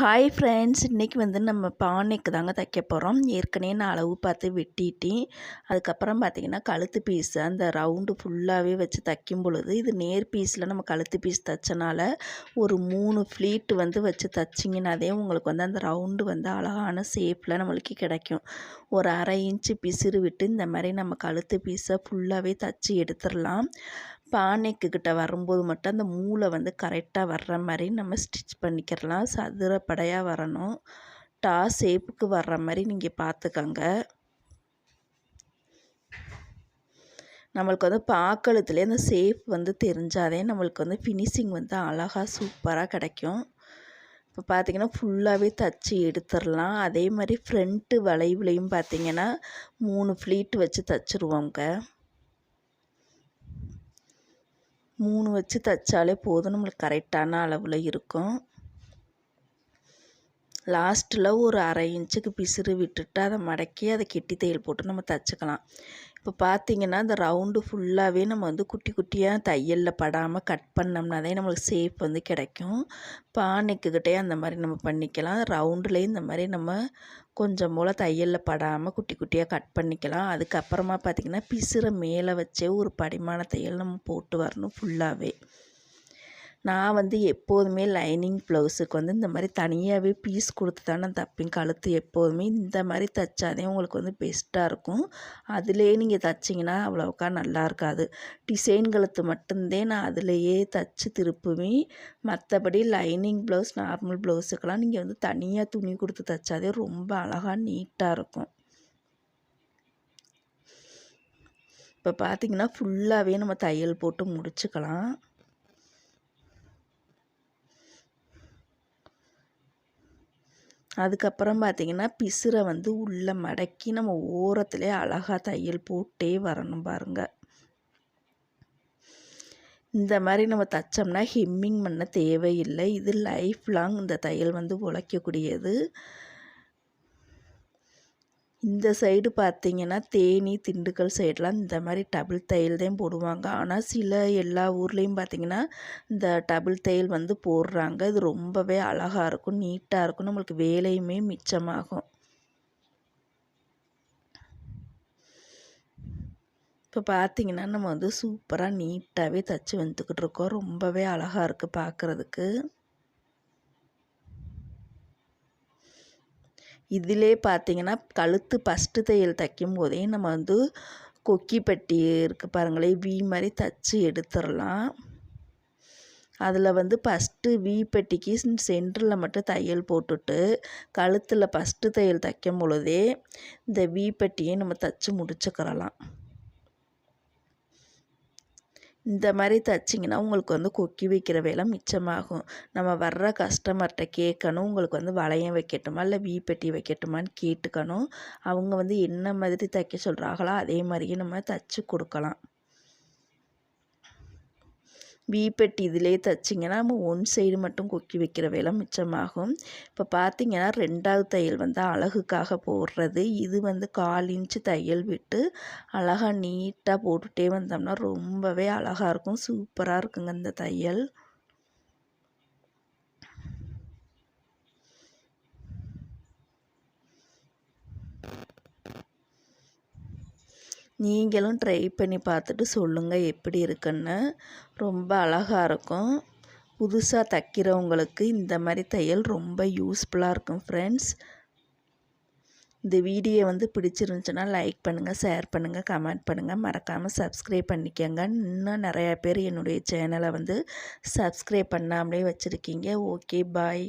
Hi friends இன்றைக்கி வந்து நம்ம பானைக்கு தாங்க தைக்க போகிறோம் ஏற்கனவே நான் அளவு பார்த்து வெட்டிட்டேன். அதுக்கப்புறம் பார்த்திங்கன்னா கழுத்து பீஸ் அந்த ரவுண்டு ஃபுல்லாகவே வச்சு தைக்கும் பொழுது இது நேர் பீஸில் நம்ம கழுத்து பீஸ் தைச்சனால ஒரு மூணு ஃப்ளீட்டு வந்து வச்சு தைச்சிங்கனாதே உங்களுக்கு வந்து அந்த ரவுண்டு வந்து அழகான ஷேப்பில் நம்மளுக்கு கிடைக்கும். ஒரு அரை இன்ச்சு பிசிறு விட்டு இந்த மாதிரி நம்ம கழுத்து பீஸை ஃபுல்லாகவே தைச்சி எடுத்துடலாம். பானைக்கு கிட்ட வரும்போது மட்டும் அந்த மூளை வந்து கரெக்டாக வர்ற மாதிரி நம்ம ஸ்டிச் பண்ணிக்கிறலாம். சதுரப்படையாக வரணும். டா ஷேப்புக்கு வர்ற மாதிரி நீங்கள் பார்த்துக்கோங்க நம்மளுக்கு வந்து பாக்கழுத்துலேயே அந்த ஷேப் வந்து தெரிஞ்சாதே நம்மளுக்கு வந்து ஃபினிஷிங் வந்து அழகாக சூப்பராக கிடைக்கும். இப்போ பார்த்திங்கன்னா ஃபுல்லாகவே தச்சு எடுத்துடலாம். அதே மாதிரி ஃப்ரண்ட்டு வளைவுலையும் பார்த்திங்கன்னா மூணு ஃப்ளீட் வச்சு தச்சுருவோங்க மூணு வச்சு தைச்சாலே போதும். நம்மளுக்கு கரெக்டான அளவில் இருக்கும். லாஸ்ட்டில் ஒரு அரை இன்ச்சுக்கு பிசுறு விட்டுட்டு அதை மடக்கி அதை கெட்டி தையல் போட்டு நம்ம தைச்சிக்கலாம். இப்போ பார்த்திங்கன்னா இந்த ரவுண்டு ஃபுல்லாகவே நம்ம வந்து குட்டி குட்டியாக தையலில் படாமல் கட் பண்ணோம்னாதே நம்மளுக்கு ஷேப் வந்து கிடைக்கும். பானைக்குக்கிட்டே அந்த மாதிரி நம்ம பண்ணிக்கலாம். ரவுண்டுலேயும் இந்த மாதிரி நம்ம கொஞ்சம் போல் தையலில் படாமல் குட்டி குட்டியாக கட் பண்ணிக்கலாம். அதுக்கப்புறமா பார்த்திங்கன்னா பிசுரை மேலே வச்சே ஒரு படிமான தையல் நம்ம போட்டு வரணும் ஃபுல்லாகவே நான் வந்து எப்போதுமே லைனிங் ப்ளவுஸுக்கு வந்து இந்த மாதிரி தனியாகவே பீஸ் கொடுத்து தான் நான் தைப்பேன். கழுத்து எப்போதுமே இந்த மாதிரி தைச்சாதே உங்களுக்கு வந்து பெஸ்ட்டாக இருக்கும். அதிலே நீங்கள் தைச்சிங்கன்னா அவ்வளோக்கா நல்லா இருக்காது. டிசைன் கழுத்து மட்டும்தான் நான் அதிலையே தைச்சி திருப்புவேன். மற்றபடி லைனிங் ப்ளவுஸ் நார்மல் ப்ளவுஸுக்கெல்லாம் நீங்கள் வந்து தனியாக துணி கொடுத்து தைச்சாதே ரொம்ப அழகாக நீட்டாக இருக்கும். இப்போ பார்த்திங்கன்னா ஃபுல்லாகவே நம்ம தையல் போட்டு முடிச்சுக்கலாம். அதுக்கப்புறம் பார்த்திங்கன்னா பிசுரை வந்து உள்ளே மடக்கி நம்ம ஓரத்துலேயே அழகாக தையல் போட்டே வரணும் பாருங்கள் இந்த மாதிரி நம்ம தைச்சோம்னா ஹெம்மிங் பண்ண தேவையில்லை. இது லைஃப் லாங் இந்த தையல் வந்து உழைக்கக்கூடியது. இந்த சைடு பார்த்திங்கன்னா தேனி திண்டுக்கல் சைடெலாம் இந்த மாதிரி டபுள் தையல் தான் போடுவாங்க. ஆனால் சில எல்லா ஊர்லேயும் பார்த்திங்கன்னா இந்த டபுள் தையல் வந்து போடுறாங்க. இது ரொம்பவே அழகாக இருக்கும் நீட்டாக இருக்கும் நம்மளுக்கு வேலையுமே மிச்சமாகும். இப்போ பார்த்திங்கன்னா நம்ம வந்து சூப்பராக நீட்டாகவே தைச்சி வந்துக்கிட்டு இருக்கோம். ரொம்பவே அழகாக இருக்குது பார்க்குறதுக்கு. இதிலே பார்த்திங்கன்னா கழுத்து ஃபஸ்ட்டு தையல் தைக்கும் போதே நம்ம வந்து கொக்கி பட்டி இருக்குது பாருங்களேன் வி மாதிரி தச்சு எடுத்துடலாம். அதில் வந்து ஃபஸ்ட்டு வி பெட்டிக்கு சென்டரில் மட்டும் தையல் போட்டுட்டு கழுத்தில் ஃபஸ்ட்டு தையல் தைக்கும் பொழுதே இந்த வி பெட்டியை நம்ம தச்சு முடிச்சுக்கிறலாம். இந்த மாதிரி தைச்சிங்கன்னா உங்களுக்கு வந்து கொக்கி வைக்கிற வேலை மிச்சமாகும். நம்ம வர்ற கஸ்டமர்கிட்ட கேட்கணும். உங்களுக்கு வந்து வளையம் வைக்கட்டுமா? இல்லை வீப்பெட்டி வைக்கட்டுமான்னு கேட்டுக்கணும். அவங்க வந்து என்ன மாதிரி தைக்க சொல்கிறாங்களோ அதே மாதிரியே நம்ம தைச்சி கொடுக்கலாம். வீப்பெட்டி இதிலே தைச்சிங்கன்னா நம்ம ஒன் சைடு மட்டும் கொக்கி வைக்கிற வேலை மிச்சமாகும். இப்போ பார்த்திங்கன்னா ரெண்டாவது தையல் வந்து அழகுக்காக போடுறது. இது வந்து கால் இன்ச்சு தையல் விட்டு அழகாக நீட்டாக போட்டுகிட்டே வந்தோம்னா ரொம்பவே அழகாக இருக்கும். சூப்பராக இருக்குங்க இந்த தையல். நீங்களும் ட்ரை பண்ணி பார்த்துட்டு சொல்லுங்கள் எப்படி இருக்குன்னு. ரொம்ப அழகாக இருக்கும். புதுசாக தைக்கிறவங்களுக்கு இந்த மாதிரி தையல் ரொம்ப யூஸ்ஃபுல்லாக இருக்கும் ஃப்ரெண்ட்ஸ் இந்த வீடியோ வந்து பிடிச்சிருந்துச்சுன்னா லைக் பண்ணுங்கள் ஷேர் பண்ணுங்கள் கமெண்ட் பண்ணுங்கள் மறக்காமல் சப்ஸ்கிரைப் பண்ணிக்கோங்க. இன்னும் நிறையா பேர் என்னுடைய சேனலை வந்து சப்ஸ்கிரைப் பண்ணாமலே வச்சுருக்கீங்க. Okay bye